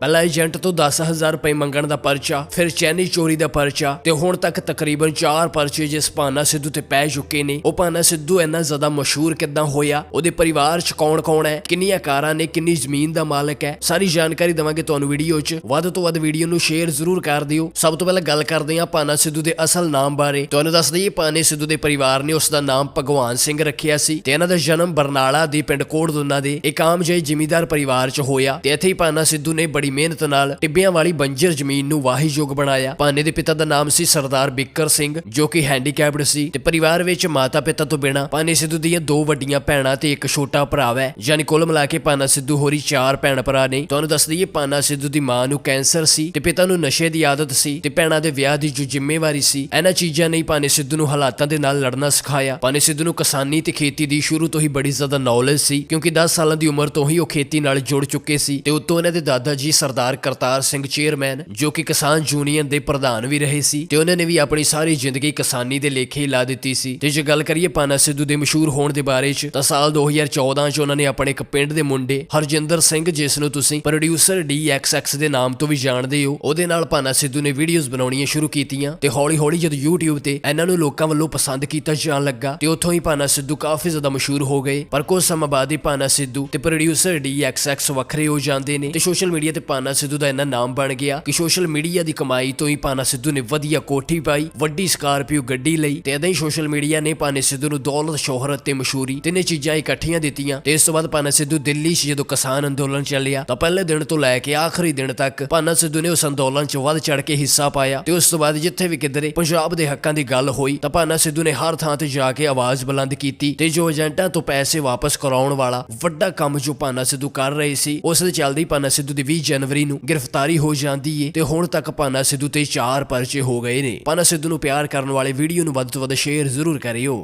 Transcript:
ਪਹਿਲਾਂ ਏਜੰਟ ਤੋਂ 10000 ਰੁਪਏ ਮੰਗਣ ਦਾ ਪਰਚਾ, ਫਿਰ ਚੈਨੀ ਚੋਰੀ ਦਾ ਪਰਚਾ ਤੇ ਹੁਣ ਤੱਕ ਤਕਰੀਬਨ 4 ਪਰਚੇ ਜਿਸ ਭਾਨਾ ਸਿੱਧੂ ਤੇ ਪੈ ਚੁੱਕੇ ਨੇ। ਉਹ ਭਾਨਾ ਸਿੱਧੂ ਇੰਨਾ ਜ਼ਿਆਦਾ ਮਸ਼ਹੂਰ ਕਿੱਦਾਂ ਹੋਇਆ? ਉਹਦੇ ਪਰਿਵਾਰ 'ਚ ਕੌਣ-ਕੌਣ ਹੈ? ਕਿੰਨੀਆਂ ਕਾਰਾਂ ਨੇ? ਕਿੰਨੀ ਜ਼ਮੀਨ ਦਾ ਮਾਲਕ ਹੈ? ਸਾਰੀ ਜਾਣਕਾਰੀ ਦਵਾਂਗੇ ਤੁਹਾਨੂੰ ਵੀਡੀਓ 'ਚ। ਵੱਧ ਤੋਂ ਵੱਧ ਵੀਡੀਓ ਨੂੰ ਸ਼ੇਅਰ ਜ਼ਰੂਰ ਕਰ ਦਿਓ। ਸਭ ਤੋਂ ਪਹਿਲਾਂ ਗੱਲ ਕਰਦੇ ਹਾਂ ਭਾਨਾ ਸਿੱਧੂ ਦੇ ਅਸਲ ਨਾਮ ਬਾਰੇ। ਤੁਹਾਨੂੰ ਦੱਸ ਦਈਏ, ਭਾਨੇ ਸਿੱਧੂ ਦੇ ਪਰਿਵਾਰ ਨੇ ਉਸ ਦਾ ਨਾਮ ਭਗਵਾਨ ਸਿੰਘ ਰੱਖਿਆ ਸੀ ਤੇ ਇਹਨਾਂ ਦਾ ਜਨਮ ਬਰਨਾਲਾ ਦੇ ਪਿੰਡ ਕੋਟਦੁੰਨਾ ਦੇ ਇੱਕ ਆਮ ਜਿਹੇ ਜ਼ਿਮੀਦਾਰ ਪਰਿਵਾਰ 'ਚ ਹੋਇਆ ਤੇ ਇੱਥੇ ਹੀ ਭਾਨਾ ਸਿੱਧੂ ਨੇ ਬੜੀ ਮਿਹਨਤ ਨਾਲ ਟਿੱਬਿਆਂ ਵਾਲੀ ਬੰਜਰ ਜ਼ਮੀਨ ਨੂੰ ਵਾਹੀਯੋਗ ਬਣਾਇਆ। ਭਾਨੇ ਦੇ ਪਿਤਾ ਦਾ ਨਾਮ ਸੀ ਸਰਦਾਰ ਬਿੱਕਰ ਸਿੰਘ, ਜੋ ਕਿ ਹੈਂਡੀਕੈਪਡ ਸੀ ਤੇ ਪਰਿਵਾਰ ਵਿੱਚ ਮਾਤਾ ਪਿਤਾ ਤੋਂ ਬਿਨਾਂ ਭਾਨੇ ਸਿੱਧੂ ਦੀਆਂ ਦੋ ਵੱਡੀਆਂ ਭੈਣਾਂ ਤੇ ਇੱਕ ਛੋਟਾ ਭਰਾ ਹੈ ਯਾਨੀ ਕੁੱਲ ਮਿਲਾ ਕੇ ਭਾਨਾ ਸਿੱਧੂ ਹੋਰੀ ਚਾਰ ਭੈਣ ਭਰਾ ਨੇ। ਤੁਹਾਨੂੰ ਦੱਸ ਦਈਏ, ਭਾਨਾ ਸਿੱਧੂ ਦੀ ਮਾਂ ਨੂੰ ਕੈਂਸਰ ਸੀ ਤੇ ਪਿਤਾ ਨੂੰ ਨਸ਼ੇ ਦੀ ਆਦਤ ਸੀ ਤੇ ਭੈਣਾਂ ਦੇ ਵਿਆਹ ਦੀ ਜੋ ਜ਼ਿੰਮੇਵਾਰੀ ਸੀ, ਇਹਨਾਂ ਚੀਜ਼ਾਂ ਨੇ ਭਾਨੇ ਸਿੱਧੂ ਨੂੰ ਹਾਲਾਤਾਂ ਦੇ ਨਾਲ ਲੜਨਾ ਸਿਖਾਇਆ। ਭਾਨੇ ਸਿੱਧੂ ਨੂੰ ਕਿਸਾਨੀ ਤੇ ਖੇਤੀ ਦੀ ਸ਼ੁਰੂ ਤੋਂ ਹੀ ਬੜੀ ਜ਼ਿਆਦਾ ਨੌਲੇਜ ਸੀ, ਕਿਉਂਕਿ 10 ਸਾਲਾਂ ਦੀ ਉਮਰ ਤੋਂ ਹੀ ਉਹ ਖੇਤੀ ਨਾਲ ਜੁੜ ਚੁੱਕੇ ਸੀ ਤੇ ਉਤੋਂ ਇਹਨਾਂ ਦੇ ਦਾਦਾ ਜੀ ਸਰਦਾਰ ਕਰਤਾਰ ਸਿੰਘ ਚੇਅਰਮੈਨ, ਜੋ ਕਿ ਕਿਸਾਨ ਯੂਨੀਅਨ ਦੇ ਪ੍ਰਧਾਨ ਵੀ ਰਹੇ ਸੀ, ਤੇ ਉਹਨਾਂ ਨੇ ਵੀ ਆਪਣੀ ਸਾਰੀ ਜ਼ਿੰਦਗੀ ਕਿਸਾਨੀ ਦੇ ਲੇਖੇ ਹੀ ਲਾ ਦਿੱਤੀ ਸੀ। ਤੇ ਜੇ ਗੱਲ ਕਰੀਏ ਪਾਨਾ ਸਿੱਧੂ ਦੇ ਮਸ਼ਹੂਰ ਹੋਣ ਦੇ ਬਾਰੇ 'ਚ, ਤਾਂ ਸਾਲ 2014 'ਚ ਉਹਨਾਂ ਨੇ ਆਪਣੇ ਇੱਕ ਪਿੰਡ ਦੇ ਮੁੰਡੇ ਹਰਜਿੰਦਰ ਸਿੰਘ, ਜਿਸ ਨੂੰ ਤੁਸੀਂ ਪ੍ਰੋਡਿਊਸਰ DXX ਦੇ ਨਾਮ ਤੋਂ ਵੀ ਜਾਣਦੇ ਹੋ, ਉਹਦੇ ਨਾਲ ਪਾਨਾ ਸਿੱਧੂ ਨੇ ਵੀਡੀਓਜ਼ ਬਣਾਉਣੀਆਂ ਸ਼ੁਰੂ ਕੀਤੀਆਂ, ਤੇ ਹੌਲੀ-ਹੌਲੀ ਜਦ YouTube ਤੇ ਇਹਨਾਂ ਨੂੰ ਲੋਕਾਂ ਵੱਲੋਂ ਪਸੰਦ ਕੀਤਾ ਜਾਣ ਲੱਗਾ, ਤੇ ਉੱਥੋਂ ਹੀ ਪਾਨਾ ਸਿੱਧੂ ਕਾਫੀ ਜ਼ਿਆਦਾ ਮਸ਼ਹੂਰ ਹੋ ਗਏ। ਪਰ ਕੁਝ ਸਮਾਂ ਬਾਅਦ ਹੀ ਪਾਨਾ ਸਿੱਧੂ ਤੇ ਪ੍ਰੋਡਿਊਸਰ DXX ਵੱਖਰੇ ਹੋ ਜਾਂਦੇ ਨੇ, ਤੇ ਸੋਸ਼ਲ ਮੀਡੀਆ ਤੇ ਪਾਨਾ ਸਿੱਧੂ ਦਾ ਇੰਨਾ ਨਾਮ ਬਣ ਗਿਆ ਕਿ ਸੋਸ਼ਲ ਮੀਡੀਆ ਦੀ ਕਮਾਈ ਤੋਂ ਹੀ ਪਾਨਾ ਸਿੱਧੂ ਨੇ ਵਧੀਆ ਕੋਠੀ ਪਾਈ, ਵੱਡੀ ਸਕਾਰਪੀਓ ਗੱਡੀ ਲਈ ਤੇ ਇਦਾਂ ਹੀ ਸੋਸ਼ਲ ਮੀਡੀਆ ਨੇ ਪਾਨੇ ਸਿੱਧੂ ਨੂੰ ਦੌਲਤ, ਸ਼ੋਹਰਤ ਤੇ ਮਸ਼ਹੂਰੀ ਤਿੰਨੇ ਚੀਜ਼ਾਂ ਇਕੱਠੀਆਂ ਦਿੱਤੀਆਂ ਤੇ ਇਸ ਤੋਂ ਬਾਅਦ ਪਾਨਾ ਸਿੱਧੂ ਦਿੱਲੀ 'ਚ ਜਦੋਂ ਕਿਸਾਨ ਅੰਦੋਲਨ ਚੱਲਿਆ ਤਾਂ ਪਹਿਲੇ ਦਿਨ ਤੋਂ ਲੈ ਕੇ ਆਖਰੀ ਦਿਨ ਤੱਕ ਪਾਨਾ ਸਿੱਧੂ ਨੇ ਉਸ ਅੰਦੋਲਨ 'ਚ ਵੱਧ ਚੜ ਕੇ ਹਿੱਸਾ ਪਾਇਆ ਤੇ ਉਸ ਤੋਂ ਬਾਅਦ ਜਿੱਥੇ ਵੀ ਕਿਧਰੇ ਪੰਜਾਬ ਦੇ ਹੱਕਾਂ ਦੀ ਗੱਲ ਹੋਈ ਤਾਂ ਪਾਨਾ ਸਿੱਧੂ ਨੇ ਹਰ ਥਾਂ ਤੇ ਜਾ ਕੇ ਆਵਾਜ਼ ਬੁਲੰਦ ਕੀਤੀ ਤੇ ਜੋ ਏਜੰਟਾਂ ਤੋਂ ਪੈਸੇ ਵਾਪਸ ਕਰਾਉਣ ਵਾਲਾ ਵੱਡਾ ਕੰਮ ਜੋ ਪਾਨਾ ਸਿੱਧੂ ਕਰ ਰਹੇ ਸੀ, ਉਸ ਦੇ ਚੱਲਦੇ ਹੀ ਪਾਨਾ ਸਿੱਧੂ ਦੀ 20 ਜਨਵਰੀ ਨੂੰ ਗ੍ਰਿਫਤਾਰੀ ਹੋ ਜਾਂਦੀ ਏ ਤੇ ਹੁਣ ਤੱਕ ਪਾਨਾ ਸਿੱਧੂ ਤੇ 4 ਪਰਚੇ ਹੋ ਗਏ ਨੇ। ਪਾਨਾ ਸਿੱਧੂ ਨੂੰ ਪਿਆਰ ਕਰਨ ਵਾਲੇ ਵੀਡੀਓ ਨੂੰ ਵੱਧ ਤੋਂ ਵੱਧ ਸ਼ੇਅਰ ਜ਼ਰੂਰ ਕਰਿਓ।